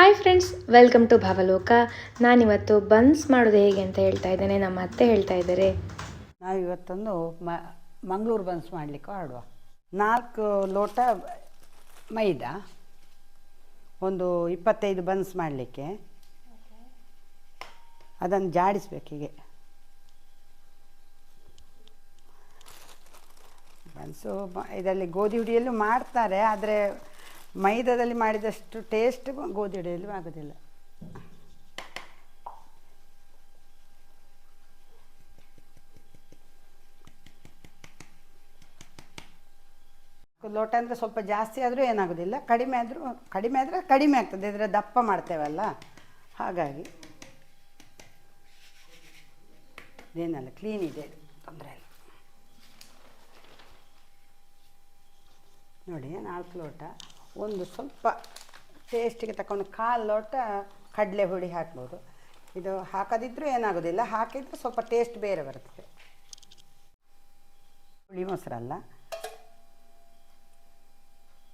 Hi friends, welcome to Bhavaloka. ನಾನಿವತ್ತು buns ಮಾಡೋದು ಹೇಗೆ ಅಂತ ಹೇಳ್ತಾ ಇದ್ದೇನೆ, ನಮ್ಮ ಅತ್ತೆ ಹೇಳ್ತಾ ಇದ್ದಾರೆ. ನಾವು ಇವತ್ತೊಂದು ಮಂಗಳೂರು ಬನ್ಸ್ ಮಾಡಲಿಕ್ಕೆ ಆಡುವ. ನಾಲ್ಕು ಲೋಟ ಮೈದಾ, ಒಂದು ಇಪ್ಪತ್ತೈದು ಬನ್ಸ್ ಮಾಡಲಿಕ್ಕೆ. ಅದನ್ನು ಜಾಡಿಸ್ಬೇಕು ಹೀಗೆ. ಬನ್ಸು ಇದರಲ್ಲಿ ಗೋಧಿ ಹುಡಿಯಲ್ಲೂ ಮಾಡ್ತಾರೆ, ಆದರೆ ಮೈದಾದಲ್ಲಿ ಮಾಡಿದಷ್ಟು ಟೇಸ್ಟ್ ಗೋಧಿ ಹಿಡಿಯಲು ಆಗೋದಿಲ್ಲ. ಲೋಟ ಅಂದರೆ ಸ್ವಲ್ಪ ಜಾಸ್ತಿ ಆದರೂ ಏನಾಗೋದಿಲ್ಲ. ಕಡಿಮೆ ಆದರೂ, ಕಡಿಮೆ ಆದರೆ ಕಡಿಮೆ ಆಗ್ತದೆ. ಇದರ ದಪ್ಪ ಮಾಡ್ತೇವಲ್ಲ? ಹಾಗಾಗಿ ಇದೇನಲ್ಲ ಕ್ಲೀನ್ ಇದೆ. ತೊಂದರೆ ಇಲ್ಲ. ನೋಡಿ, ನಾಲ್ಕು ಲೋಟ. ಒಂದು ಸ್ವಲ್ಪ ಟೇಸ್ಟಿಗೆ ತಗೊಂಡು ಕಾಲು ಲೋಟ ಕಡಲೆ ಹುಳಿ ಹಾಕ್ಬೋದು. ಇದು ಹಾಕದಿದ್ದರೂ ಏನಾಗೋದಿಲ್ಲ, ಹಾಕಿದ್ರೆ ಸ್ವಲ್ಪ ಟೇಸ್ಟ್ ಬೇರೆ ಬರ್ತದೆ. ಹುಳಿ ಮೊಸರಲ್ಲ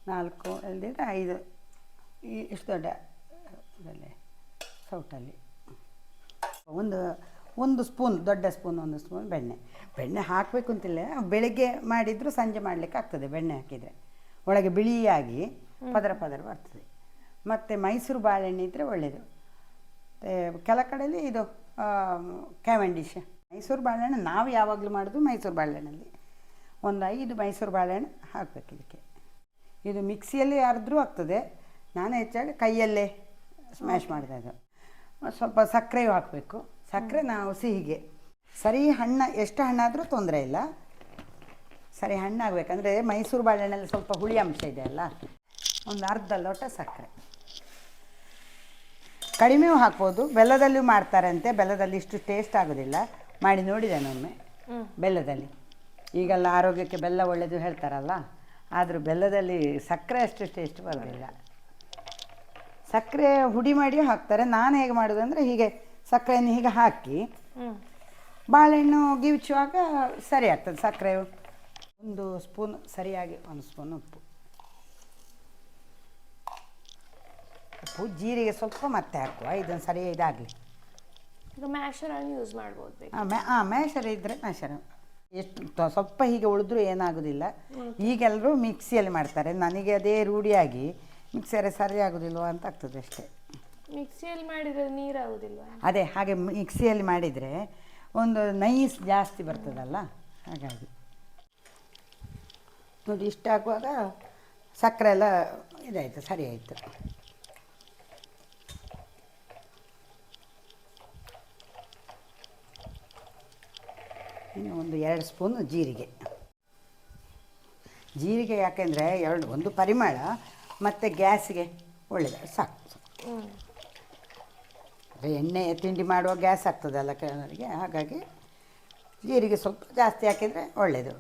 ನಾಲ್ಕು ಅಲ್ಲದಿದ್ರೆ ಐದು. ಇಷ್ಟು ದೊಡ್ಡ, ಇದರಲ್ಲಿ, ಸೌಟಲ್ಲಿ. ಒಂದು ಒಂದು ಸ್ಪೂನ್ ದೊಡ್ಡ ಸ್ಪೂನ್ ಒಂದು ಸ್ಪೂನ್ ಬೆಣ್ಣೆ. ಬೆಣ್ಣೆ ಹಾಕಬೇಕು ಅಂತಿಲ್ಲ ಬೆಳಿಗ್ಗೆ ಮಾಡಿದರೂ ಸಂಜೆ ಮಾಡಲಿಕ್ಕೆ ಆಗ್ತದೆ ಬೆಣ್ಣೆ ಹಾಕಿದರೆ. ಒಳಗೆ ಬಿಳಿಯಾಗಿ ಪದರ ಪದರ ಬರ್ತದೆ. ಮತ್ತು ಮೈಸೂರು ಬಾಳೆಹಣ್ಣು ಇದ್ದರೆ ಒಳ್ಳೆಯದು ಕೆಲ ಕಡೆಯಲ್ಲಿ ಇದು ಕ್ಯಾವೆಂಡಿಶ್ ಮೈಸೂರು ಬಾಳೆಹಣ್ಣು ನಾವು ಯಾವಾಗಲೂ ಮಾಡೋದು ಮೈಸೂರು ಬಾಳೆಹಣ್ಣಲ್ಲಿ. ಒಂದು ಐದು ಮೈಸೂರು ಬಾಳೆಹಣ್ಣು ಹಾಕಬೇಕು ಇದಕ್ಕೆ. ಇದು ಮಿಕ್ಸಿಯಲ್ಲಿ ಅರ್ದ್ರೂ ಆಗ್ತದೆ. ನಾನು ಹೆಚ್ಚಾಗಿ ಕೈಯಲ್ಲೇ ಸ್ಮ್ಯಾಶ್ ಮಾಡಿದೆ ಅದು ಸ್ವಲ್ಪ ಸಕ್ಕರೆಯೂ ಹಾಕಬೇಕು. ಸಕ್ಕರೆ ನಾವು ಸಿಹಿಗೆ. ಸರಿ ಹಣ್ಣು ಎಷ್ಟು ಹಣ್ಣಾದರೂ ತೊಂದರೆ ಇಲ್ಲ. ಸರಿ ಹಣ್ಣಾಗಬೇಕಂದ್ರೆ ಮೈಸೂರು ಬಾಳೆಹಣ್ಣಲ್ಲಿ ಸ್ವಲ್ಪ ಹುಳಿ ಅಂಶ ಇದೆ ಅಲ್ಲ. ಒಂದು ಅರ್ಧ ಲೋಟ ಸಕ್ಕರೆ. ಕಡಿಮೆಯೂ ಹಾಕ್ಬೋದು. ಬೆಲ್ಲದಲ್ಲಿಯೂ ಮಾಡ್ತಾರಂತೆ. ಬೆಲ್ಲದಲ್ಲಿ ಇಷ್ಟು ಟೇಸ್ಟ್ ಆಗೋದಿಲ್ಲ. ಮಾಡಿ ನೋಡಿದ್ದೇನೆ ಒಮ್ಮೆ. ಬೆಲ್ಲದಲ್ಲಿ. ಈಗೆಲ್ಲ ಆರೋಗ್ಯಕ್ಕೆ ಬೆಲ್ಲ ಒಳ್ಳೆಯದು ಹೇಳ್ತಾರಲ್ಲ ಆದರೂ ಬೆಲ್ಲದಲ್ಲಿ ಸಕ್ಕರೆ ಅಷ್ಟು ಟೇಸ್ಟ್ ಬರೋದಿಲ್ಲ. ಸಕ್ಕರೆ ಹುಡಿ ಮಾಡಿ ಹಾಕ್ತಾರೆ. ನಾನು ಹೇಗೆ ಮಾಡೋದು ಅಂದರೆ ಹೀಗೆ ಸಕ್ಕರೆಯನ್ನು ಹೀಗೆ ಹಾಕಿ ಬಾಳೆಹಣ್ಣು ಗಿವಿಚುವಾಗ ಸರಿ ಆಗ್ತದೆ. ಸಕ್ಕರೆ ಒಂದು ಸ್ಪೂನ್ ಸರಿಯಾಗಿ ಒಂದು ಸ್ಪೂನ್ ಉಪ್ಪು. ಉಪ್ಪು ಜೀರಿಗೆ ಸ್ವಲ್ಪ ಮತ್ತೆ ಹಾಕುವ ಇದನ್ನು ಸರಿ ಇದಾಗಲಿ. ಈಗ ಮ್ಯಾಶರನ್ನು ಯೂಸ್ ಮಾಡ್ಬೋದು ಬೇಕು ಹಾಂ ಹಾಂ ಮ್ಯಾಶರ್ ಇದ್ದರೆ ಮ್ಯಾಶರ್. ಎಷ್ಟು ತ- ಸ್ವಲ್ಪ ಹೀಗೆ ಉಳಿದ್ರೂ ಏನಾಗೋದಿಲ್ಲ. ಈಗೆಲ್ಲರೂ ಮಿಕ್ಸಿಯಲ್ಲಿ ಮಾಡ್ತಾರೆ. ನನಗೆ ಅದೇ ರೂಢಿಯಾಗಿ ಮಿಕ್ಸರೇ ಸರಿ ಆಗೋದಿಲ್ವ ಅಂತ ಆಗ್ತದೆ ಅಷ್ಟೇ. ಮಿಕ್ಸಿಯಲ್ಲಿ ಮಾಡಿದ್ರೆ ನೀರಾಗೋದಿಲ್ವಾ? ಅದೇ ಹಾಗೆ ಮಿಕ್ಸಿಯಲ್ಲಿ ಮಾಡಿದರೆ ಒಂದು ನೈಸ್ ಜಾಸ್ತಿ ಬರ್ತದಲ್ಲ? ಹಾಗಾಗಿ. ನೋಡಿ ಇಷ್ಟ ಹಾಕುವಾಗ ಸಕ್ಕರೆ ಎಲ್ಲ ಇದಾಯಿತು ಸರಿ ಆಯಿತು. ಇನ್ನು ಒಂದು ಎರಡು ಸ್ಪೂನು ಜೀರಿಗೆ. ಜೀರಿಗೆ ಯಾಕೆಂದರೆ ಎರಡು ಒಂದು ಪರಿಮಳ ಮತ್ತು ಗ್ಯಾಸ್ಗೆ ಒಳ್ಳೆಯದು ಸಾಕು ಸಾಕು. ಎಣ್ಣೆ ತಿಂಡಿ ಮಾಡುವ ಗ್ಯಾಸ್ ಆಗ್ತದಲ್ಲ ಕೆಲವರಿಗೆ ಹಾಗಾಗಿ ಜೀರಿಗೆ ಸ್ವಲ್ಪ ಜಾಸ್ತಿ ಹಾಕಿದರೆ ಒಳ್ಳೆಯದು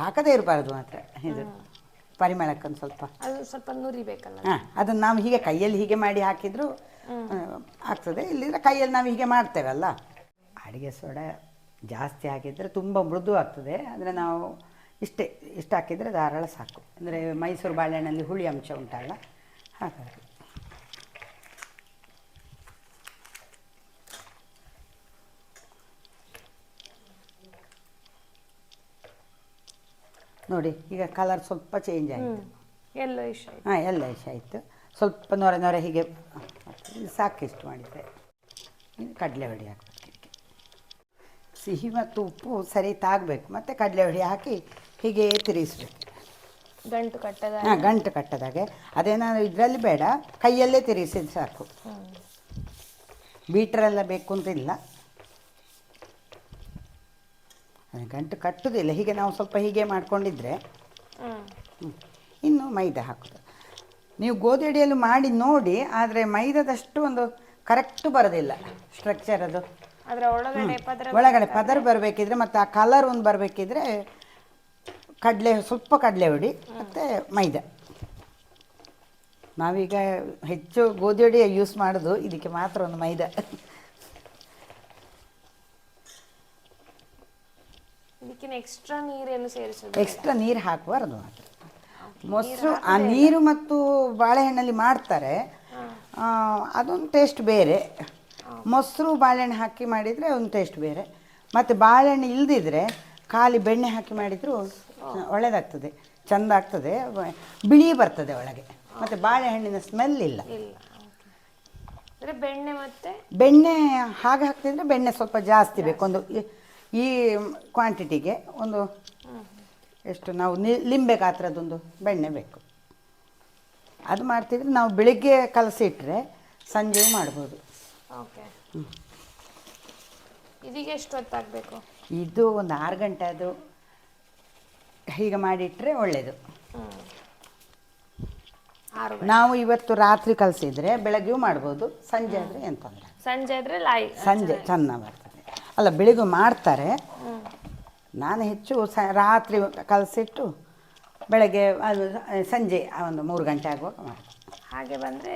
ಹಾಕದೇ ಇರಬಾರ್ದು ಮಾತ್ರ. ಇದು ಪರಿಮಳಕ್ಕೊಂದು ಸ್ವಲ್ಪ. ಅದು ಸ್ವಲ್ಪ ನುರಿಬೇಕಲ್ಲ. ಹಾಂ ಅದನ್ನು ನಾವು ಹೀಗೆ ಕೈಯಲ್ಲಿ ಹೀಗೆ ಮಾಡಿ ಹಾಕಿದರೂ ಆಗ್ತದೆ. ಇಲ್ಲಿದ್ರೆ ಕೈಯಲ್ಲಿ ನಾವು ಹೀಗೆ ಮಾಡ್ತೇವಲ್ಲ. ಅಡುಗೆ ಸೋಡಾ ಜಾಸ್ತಿ ಹಾಕಿದರೆ ತುಂಬ ಮೃದು ಆಗ್ತದೆ. ಅಂದರೆ ನಾವು ಇಷ್ಟೇ ಇಷ್ಟು ಹಾಕಿದರೆ ಧಾರಾಳ ಸಾಕು. ಅಂದರೆ ಮೈಸೂರು ಬಾಳೆಹಣ್ಣಲ್ಲಿ ಹುಳಿ ಅಂಶ ಉಂಟಲ್ಲ ಹಾಗಾಗಿ ನೋಡಿ ಈಗ ಕಲರ್ ಸ್ವಲ್ಪ ಚೇಂಜ್ ಆಯಿತು. ಎಲ್ಲ ಇಷ್ಟ ಹಾಂ ಎಲ್ಲ ಇಷ್ಟ ಆಯಿತು. ಸ್ವಲ್ಪ ನೊರೆ ನೊರೆ ಹೀಗೆ ಸಾಕು ಸಾಕಿಷ್ಟು ಇನ್ನು ಕಡಲೆ ಹೊಡಿ ಇದಕ್ಕೆ ಸಿಹಿ ಮತ್ತು ಉಪ್ಪು ಸರಿ ತಾಗಬೇಕು. ಮತ್ತು ಕಡಲೆ ಹುಳಿ ಹಾಕಿ ಹೀಗೆ ತಿರುಗಿಸ್ಬೇಕು. ಗಂಟು ಕಟ್ಟದ ಹಾಂ ಗಂಟು ಕಟ್ಟದಾಗೆ ಅದೇನಾದ್ರು ಇದರಲ್ಲಿ ಬೇಡ ಕೈಯಲ್ಲೇ ತಿರುಗಿಸಿದ್ರೆ ಸಾಕು. ಬೀಟ್ರೆಲ್ಲ ಬೇಕು ಅಂತಿಲ್ಲ ಇಲ್ಲ. ಗಂಟು ಕಟ್ಟುವುದಿಲ್ಲ ಹೀಗೆ ನಾವು ಸ್ವಲ್ಪ ಹೀಗೆ ಮಾಡ್ಕೊಂಡಿದ್ರೆ. ಇನ್ನು ಮೈದಾ ಹಾಕೋದು. ನೀವು ಗೋಧಿ ಅಡಿಯಲ್ಲಿ ಮಾಡಿ ನೋಡಿ ಆದರೆ ಮೈದಾದಷ್ಟು ಒಂದು ಕರೆಕ್ಟ್ ಬರೋದಿಲ್ಲ. ಸ್ಟ್ರಕ್ಚರ್ ಅದು. ಅದ್ರ ಒಳಗಡೆ ಪದರ ಒಳಗಡೆ ಪದರ ಬರಬೇಕಿದ್ರೆ ಮತ್ತು ಆ ಕಲರ್ ಒಂದು ಬರಬೇಕಿದ್ರೆ ಕಡಲೆ ಸ್ವಲ್ಪ ಕಡಲೆ ಹುಡಿ ಮತ್ತು ಮೈದಾ. ನಾವೀಗ ಹೆಚ್ಚು ಗೋಧಿ ಹುಡಿ ಯೂಸ್ ಮಾಡೋದು ಇದಕ್ಕೆ ಮಾತ್ರ ಒಂದು ಮೈದಾ. ಎಕ್ಸ್ಟ್ರಾ ನೀರೇನು ಸೇರಿಸೋದು ಎಕ್ಸ್ಟ್ರಾ ನೀರು ಹಾಕಬಾರ್ದು ಮಾತ್ರ. ಮೊಸರು ಆ ನೀರು ಮತ್ತು ಬಾಳೆಹಣ್ಣಲ್ಲಿ ಮಾಡ್ತಾರೆ. ಆ, ಅದೊಂದು ಟೇಸ್ಟ್ ಬೇರೆ. ಮೊಸರು ಬಾಳೆಹಣ್ಣು ಹಾಕಿ ಮಾಡಿದರೆ ಒಂದು ಟೇಸ್ಟ್ ಬೇರೆ. ಮತ್ತು ಬಾಳೆಹಣ್ಣು ಇಲ್ದಿದ್ರೆ ಖಾಲಿ ಬೆಣ್ಣೆ ಹಾಕಿ ಮಾಡಿದರೂ ಒಳ್ಳೆಯದಾಗ್ತದೆ ಚೆಂದ ಆಗ್ತದೆ ಬಿಳಿ ಬರ್ತದೆ ಒಳಗೆ. ಮತ್ತು ಬಾಳೆಹಣ್ಣಿನ ಸ್ಮೆಲ್ ಇಲ್ಲ. ಬೆಣ್ಣೆ ಮತ್ತೆ? ಬೆಣ್ಣೆ ಹಾಗೆ ಹಾಕ್ತಿದ್ರೆ ಬೆಣ್ಣೆ ಸ್ವಲ್ಪ ಜಾಸ್ತಿ ಬೇಕು ಒಂದು ಈ- ಕ್ವಾಂಟಿಟಿಗೆ ಒಂದು ಎಷ್ಟು ನಾವು ಲಿಂಬೆ ಗಾತ್ರದೊಂದು ಬೆಣ್ಣೆ ಬೇಕು. ಅದು ಮಾಡ್ತಿದ್ರೆ ನಾವು ಬೆಳಿಗ್ಗೆ ಕಲಸಿಟ್ರೆ ಸಂಜೆಯೂ ಮಾಡ್ಬೋದು. ಓಕೆ. ಇದೀಗ ಎಷ್ಟು ಹೊತ್ತಾಗಬೇಕು? ಇದು ಒಂದು ಆರು ಗಂಟೆ ಅದು ಹೀಗೆ ಮಾಡಿಟ್ರೆ ಒಳ್ಳೆಯದು ಆರು ನಾವು ಇವತ್ತು ರಾತ್ರಿ ಕಲಸಿದ್ರೆ ಬೆಳಗ್ಗೆಯೂ ಮಾಡ್ಬೋದು ಸಂಜೆ ಆದರೆ ಏನು ತೊಂದರೆ ಸಂಜೆ ಆದರೆ ಲಾಯ್ ಸಂಜೆ ಚೆನ್ನ ಬರ್ತದೆ ಅಲ್ಲ ಬೆಳಿಗ್ಗೆ ಮಾಡ್ತಾರೆ. ನಾನು ಹೆಚ್ಚು ಸ ರಾತ್ರಿ ಕಲಸಿಟ್ಟು ಬೆಳಗ್ಗೆ ಅದು ಸಂಜೆ ಒಂದು ಮೂರು ಗಂಟೆ ಆಗುವಾಗ ಮಾಡ್ತೀನಿ. ಹಾಗೆ ಬಂದರೆ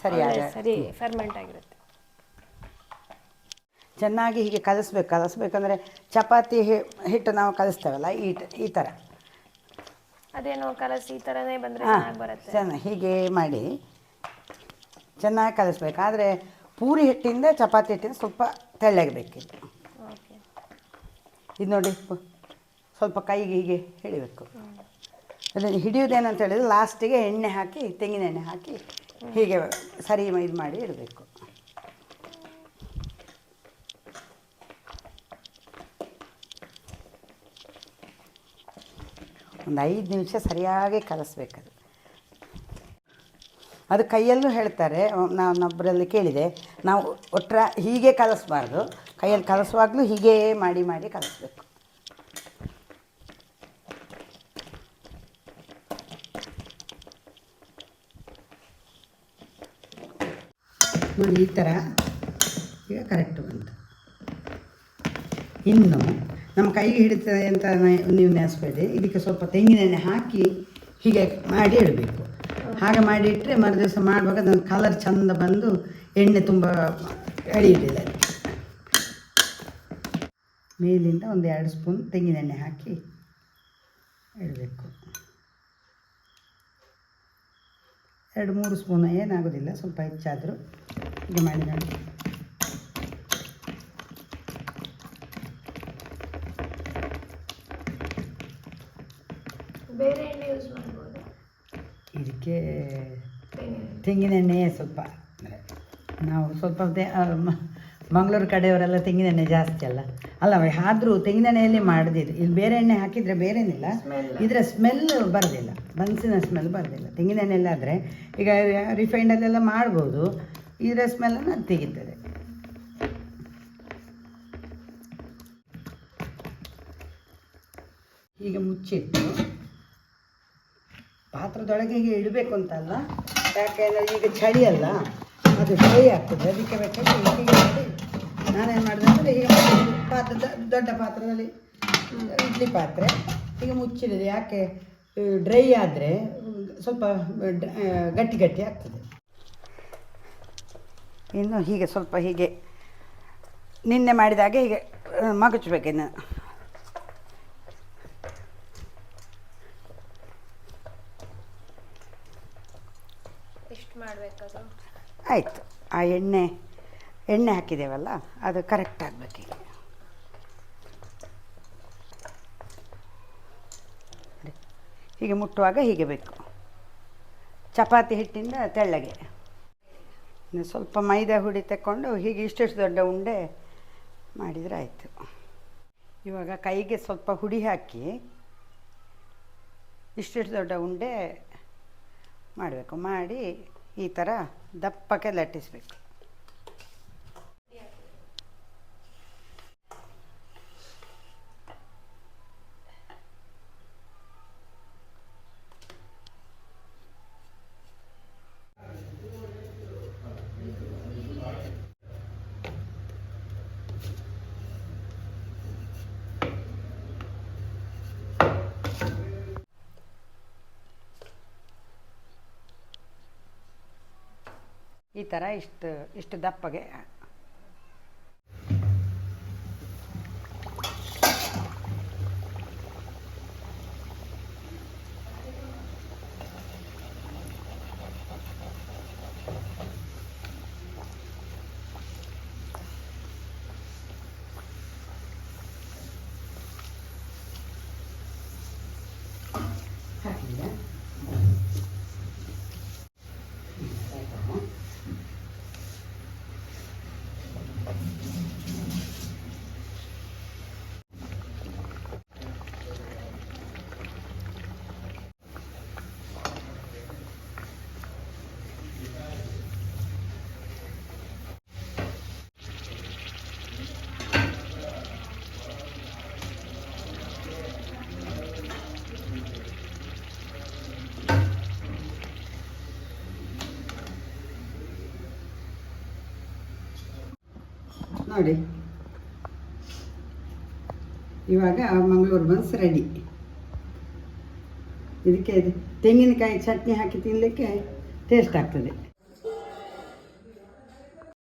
ಸರಿ ಸರಿ ಫರ್ಮೆಂಟ್ ಆಗಿರುತ್ತೆ. ಚೆನ್ನಾಗಿ ಹೀಗೆ ಕಲಿಸ್ಬೇಕು ಕಲಿಸ್ಬೇಕಂದ್ರೆ ಚಪಾತಿ ಹಿಟ್ಟು ನಾವು ಕಲಿಸ್ತೇವಲ್ಲ ಈ ಈ ಥರ ಅದೇನೋ ಕಲಸಿ ಈ ಥರನೇ ಬಂದರೆ ಚೆನ್ನಾಗಿ ಬರುತ್ತೆ. ಚೆನ್ನಾಗಿ ಹೀಗೆ ಮಾಡಿ. ಚೆನ್ನಾಗಿ ಕಲಿಸ್ಬೇಕು ಆದರೆ ಪೂರಿ ಹಿಟ್ಟಿಂದ ಚಪಾತಿ ಹಿಟ್ಟಿಂದ ಸ್ವಲ್ಪ ತೆಳ್ಳಗೆ ಬೇಕಿತ್ತು. ಓಕೆ. ಇದು ನೋಡಿ ಸ್ವಲ್ಪ ಕೈಗೆ ಹೀಗೆ ಹಿಡಿಬೇಕು. ಅದನ್ನು ಹಿಡಿಯೋದೇನಂತ ಹೇಳಿದ್ರೆ ಲಾಸ್ಟಿಗೆ ಎಣ್ಣೆ ಹಾಕಿ ತೆಂಗಿನ ಎಣ್ಣೆ ಹಾಕಿ ಹೀಗೆ ಸರಿ ಇದು ಮಾಡಿ ಇಡಬೇಕು. ಒಂದು ಐದು ನಿಮಿಷ ಸರಿಯಾಗಿ ಕಲಸ್ಬೇಕದು. ಅದು ಕೈಯಲ್ಲೂ ಹೇಳ್ತಾರೆ ನಾನೊಬ್ಬರಲ್ಲಿ ಕೇಳಿದೆ, ನಾವು ಒಟ್ರ ಹೀಗೆ ಕಲಿಸ್ಬಾರ್ದು, ಕೈಯಲ್ಲಿ ಕಲಿಸುವಾಗಲೂ ಹೀಗೇ ಮಾಡಿ ಮಾಡಿ ಕಲಿಸ್ಬೇಕು. ನೋಡಿ, ಈ ಥರ ಈಗ ಕರೆಕ್ಟ್ ಬಂತು. ಇನ್ನು ನಮ್ಮ ಕೈಗೆ ಹಿಡಿತದೆ ಅಂತ ನೀವು ನೆನೆಸ್ಬೇಡಿ ಇದಕ್ಕೆ ಸ್ವಲ್ಪ ತೆಂಗಿನೆಣ್ಣೆ ಹಾಕಿ ಹೀಗೆ ಮಾಡಿ ಇಡಬೇಕು. ಹಾಗೆ ಮಾಡಿ ಇಟ್ಟರೆ ಮರು ದಿವಸ ಮಾಡುವಾಗ ಅದನ್ನು ಕಲರ್ ಚಂದ ಬಂದು ಎಣ್ಣೆ ತುಂಬ ಅಡಿಯಿಲ್ಲ ಮೇಲಿಂದ ಒಂದು ಎರಡು ಸ್ಪೂನ್ ತೆಂಗಿನೆಣ್ಣೆ ಹಾಕಿ ಇಡಬೇಕು. ಎರಡು ಮೂರು ಸ್ಪೂನ್ ಏನಾಗೋದಿಲ್ಲ, ಸ್ವಲ್ಪ ಹೆಚ್ಚಾದರೂ ಹೀಗೆ ಮಾಡಿ ಬೇರೆ ಎಣ್ಣೆ ಯೂಸ್ ಮಾಡ್ಬೋದು. ಇದಕ್ಕೆ ತೆಂಗಿನೆಣ್ಣೆಯೇ ಸ್ವಲ್ಪ. ಅಂದರೆ ನಾವು ಸ್ವಲ್ಪ ಮಂಗಳೂರು ಕಡೆಯವರೆಲ್ಲ ತೆಂಗಿನೆಣ್ಣೆ ಜಾಸ್ತಿ ಅಲ್ಲ. ಅಲ್ಲ ಆದರೂ ತೆಂಗಿನೆಣ್ಣೆಯಲ್ಲಿ ಮಾಡೋದಿದು ಇಲ್ಲಿ ಬೇರೆ ಎಣ್ಣೆ ಹಾಕಿದರೆ ಬೇರೇನಿಲ್ಲ. ಇದರ ಸ್ಮೆಲ್ ಬರೋದಿಲ್ಲ. ಬನ್ಸಿನ ಸ್ಮೆಲ್ ಬರೋದಿಲ್ಲ. ತೆಂಗಿನೆಣ್ಣೆಲ್ಲಾದರೆ ಈಗ ರಿಫೈಂಡಲ್ಲೆಲ್ಲ ಮಾಡ್ಬೋದು. ಇದರ ಸ್ಮೆಲ್ಲನ್ನು ಅದು ತೆಗಿತದೆ. ಈಗ ಮುಚ್ಚಿಟ್ಟು ಪಾತ್ರದೊಳಗೆ ಹೀಗೆ ಇಡಬೇಕು ಅಂತಲ್ಲ ಯಾಕೆಂದರೆ ಈಗ ಚಳಿ ಅಲ್ಲ, ಅದು ಡ್ರೈ ಆಗ್ತದೆ, ಅದಕ್ಕೆ ಬೇಕಾದ್ರೆ ಹೀಗೆ ಮಾಡಿ ನಾನೇನು ಮಾಡಿದೆ ಅಂದರೆ ಹೀಗೆ ಪಾತ್ರ ದೊಡ್ಡ ಪಾತ್ರದಲ್ಲಿ ಇಡ್ಲಿ ಪಾತ್ರೆ ಹೀಗೆ ಮುಚ್ಚಿಡಿದೆ. ಯಾಕೆ? ಡ್ರೈ ಆದರೆ ಸ್ವಲ್ಪ ಗಟ್ಟಿ ಗಟ್ಟಿ ಆಗ್ತದೆ. ಇನ್ನು ಹೀಗೆ ಸ್ವಲ್ಪ ಹೀಗೆ ನಿನ್ನೆ ಮಾಡಿದಾಗೆ ಹೀಗೆ ಮಗುಚಬೇಕು ಇನ್ನು ಎಷ್ಟು ಆಯಿತು, ಆ ಎಣ್ಣೆ ಎಣ್ಣೆ ಹಾಕಿದ್ದೇವಲ್ಲ ಅದು ಕರೆಕ್ಟ್ ಆಗಬೇಕು ಹೀಗೆ ಮುಟ್ಟುವಾಗ ಹೀಗೆ ಬೇಕು. ಚಪಾತಿ ಹಿಟ್ಟಿಂದ ತೆಳ್ಳಗೆ. ಸ್ವಲ್ಪ ಮೈದಾ ಹುಡಿ ತಗೊಂಡು ಹೀಗೆ ಇಷ್ಟಿಷ್ಟು ದೊಡ್ಡ ಉಂಡೆ ಮಾಡಿದರೆ ಆಯಿತು. ಇವಾಗ ಕೈಗೆ ಸ್ವಲ್ಪ ಹುಡಿ ಹಾಕಿ ಇಷ್ಟಿಷ್ಟು ದೊಡ್ಡ ಉಂಡೆ ಮಾಡಬೇಕು. ಮಾಡಿ ಈ ಥರ ದಪ್ಪಕ್ಕೆ ಲಟ್ಟಿಸಬೇಕು. ಈ ಥರ ಇಷ್ಟು ಇಷ್ಟು ದಪ್ಪಗೆ ನೋಡಿ. ಇವಾಗ ಮಂಗಳೂರು ಬನ್ಸ್ ರೆಡಿ ಇದಕ್ಕೆ ತೆಂಗಿನಕಾಯಿ ಚಟ್ನಿ ಹಾಕಿ ತಿನ್ನಲಿಕ್ಕೆ ಟೇಸ್ಟ್ ಆಗ್ತದೆ.